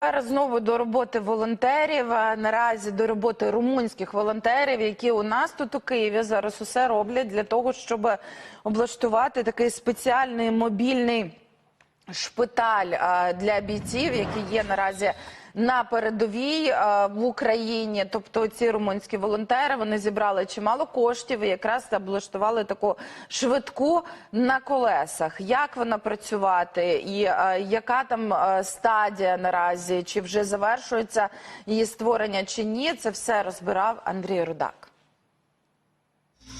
Тепер знову до роботи волонтерів. Наразі до роботи румунських волонтерів, які у нас тут у Києві зараз усе роблять для того, щоб облаштувати такий спеціальний мобільний шпиталь для бійців, які є наразі на передовій в Україні. Тобто ці румунські волонтери вони зібрали чимало коштів і якраз облаштували таку швидку на колесах. Як вона працювати, і яка там стадія наразі, чи вже завершується її створення, чи ні, це все розбирав Андрій Рудак.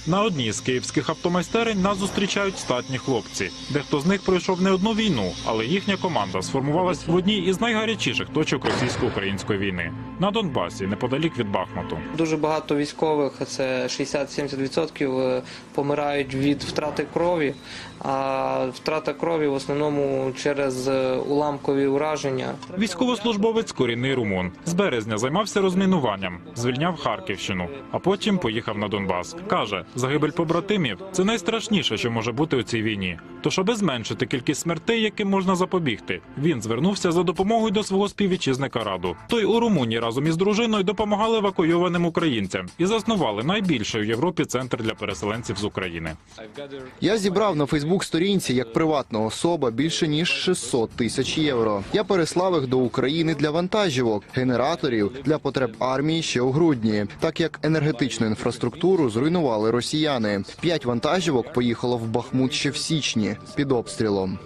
На одній з київських автомайстерень нас зустрічають статні хлопці. Дехто з них пройшов не одну війну, але їхня команда сформувалась в одній із найгарячіших точок російсько-української війни на Донбасі, неподалік від Бахмуту. Дуже багато військових, це 60-70% е, помирають від втрати крові, а втрата крові в основному через е, уламкові ураження. Військовослужбовець корінний румун з березня займався розмінуванням, звільняв Харківщину, а потім поїхав на Донбас. каже, загибель побратимів це найстрашніше, що може бути у цій війні. Тож, аби зменшити кількість смертей, яким можна запобігти, він звернувся за допомогою до свого співвітчизника Раду. Той у Румунії разом із дружиною допомагали евакуйованим українцям і заснували найбільший у Європі центр для переселенців з України. Я зібрав на Фейсбук-сторінці як приватна особа більше ніж 600 тисяч євро. Я переслав їх до України для вантажівок, генераторів для потреб армії ще у грудні, так як енергетичну інфраструктуру зруйнували росіяни. П'ять вантажівок поїхало в Бахмут ще в січні під обстрілом.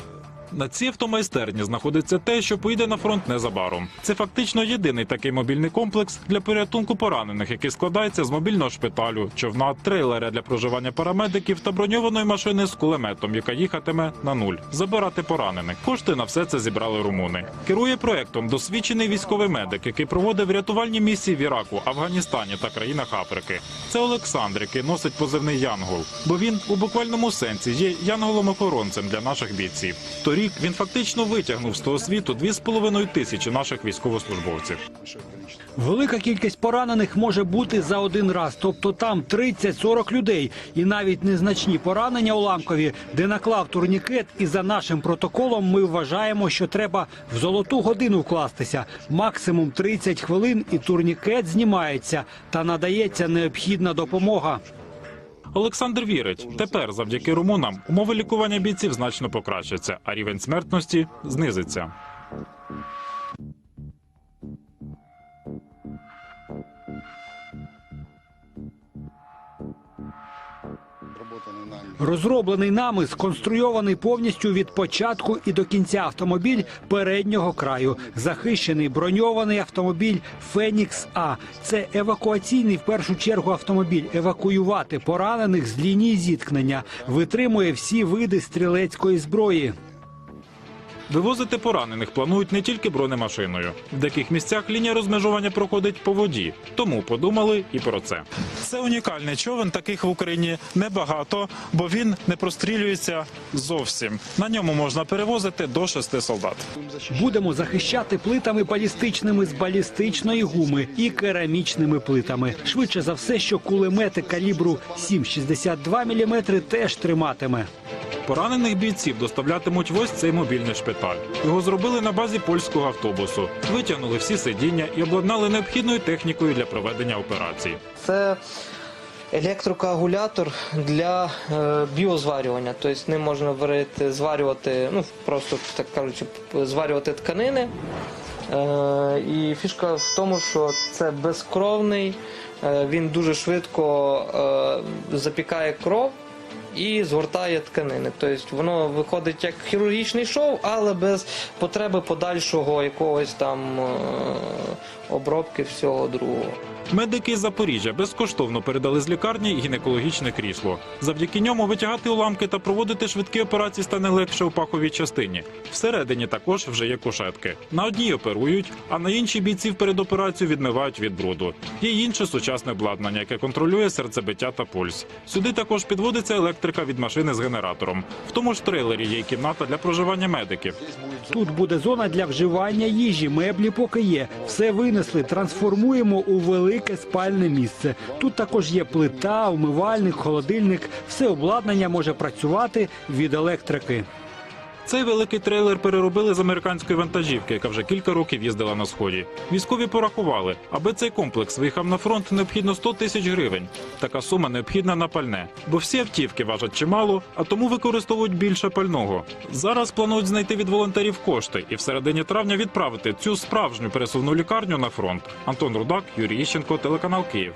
На цій автомайстерні знаходиться те, що поїде на фронт незабаром. Це фактично єдиний такий мобільний комплекс для порятунку поранених, який складається з мобільного шпиталю, човна, трейлера для проживання парамедиків та броньованої машини з кулеметом, яка їхатиме на нуль. Забирати поранених. Кошти на все це зібрали румуни. Керує проектом досвідчений військовий медик, який проводив рятувальні місії в Іраку, Афганістані та країнах Африки. Це Олександр, який носить позивний Янгол, бо він у буквальному сенсі є янголом-охоронцем для наших бійців. Торік він фактично витягнув з того світу 2,5 тисячі наших військовослужбовців. Велика кількість поранених може бути за один раз, тобто там 30-40 людей, і навіть незначні поранення уламкові, де наклав турнікет. І за нашим протоколом ми вважаємо, що треба в золоту годину вкластися. Максимум 30 хвилин, і турнікет знімається та надається необхідна допомога. Олександр вірить, тепер завдяки румунам умови лікування бійців значно покращаться, а рівень смертності знизиться. Розроблений нами, сконструйований повністю від початку і до кінця автомобіль переднього краю. Захищений броньований автомобіль Фенікс А. Це евакуаційний в першу чергу автомобіль. Евакуювати поранених з лінії зіткнення витримує всі види стрілецької зброї. Вивозити поранених планують не тільки бронемашиною. В деяких місцях лінія розмежування проходить по воді, тому подумали і про це. Це унікальний човен. Таких в Україні небагато, бо він не прострілюється зовсім. На ньому можна перевозити до шести солдат. Будемо захищати плитами балістичними з балістичної гуми і керамічними плитами. Швидше за все, що кулемети калібру 7,62 мм теж триматиме. Поранених бійців доставлятимуть в ось цей мобільний шпиталь. Його зробили на базі польського автобусу, витягнули всі сидіння і обладнали необхідною технікою для проведення операцій. Це електрокоагулятор для е, біозварювання. Тобто ним можна варити, зварювати, ну просто так кажучи, зварювати тканини. Е, і фішка в тому, що це безкровний, е, він дуже швидко запікає кров. І згортає тканини. Тобто воно виходить як хірургічний шов, але без потреби подальшого якогось там е, обробки всього другого. Медики Запоріжжя безкоштовно передали з лікарні гінекологічне крісло. Завдяки ньому витягати уламки та проводити швидкі операції стане легше у паховій частині. Всередині також вже є кушетки. На одній оперують, а на іншій бійців перед операцією відмивають від бруду. Є інше сучасне обладнання, яке контролює серцебиття та пульс. Сюди також підводиться електрика від машини з генератором. В тому ж трейлері є кімната для проживання медиків. Тут буде зона для вживання їжі, меблі поки є. Все винесли, трансформуємо у велике спальне місце. Тут також є плита, умивальник, холодильник. Все обладнання може працювати від електрики. Цей великий трейлер переробили з американської вантажівки, яка вже кілька років їздила на сході. Військові порахували, аби цей комплекс виїхав на фронт, необхідно 100 тисяч гривень. Така сума необхідна на пальне, бо всі автівки важать чимало, а тому використовують більше пального. Зараз планують знайти від волонтерів кошти і в середині травня відправити цю справжню пересувну лікарню на фронт. Антон Рудак, Юрій Іщенко, телеканал Київ.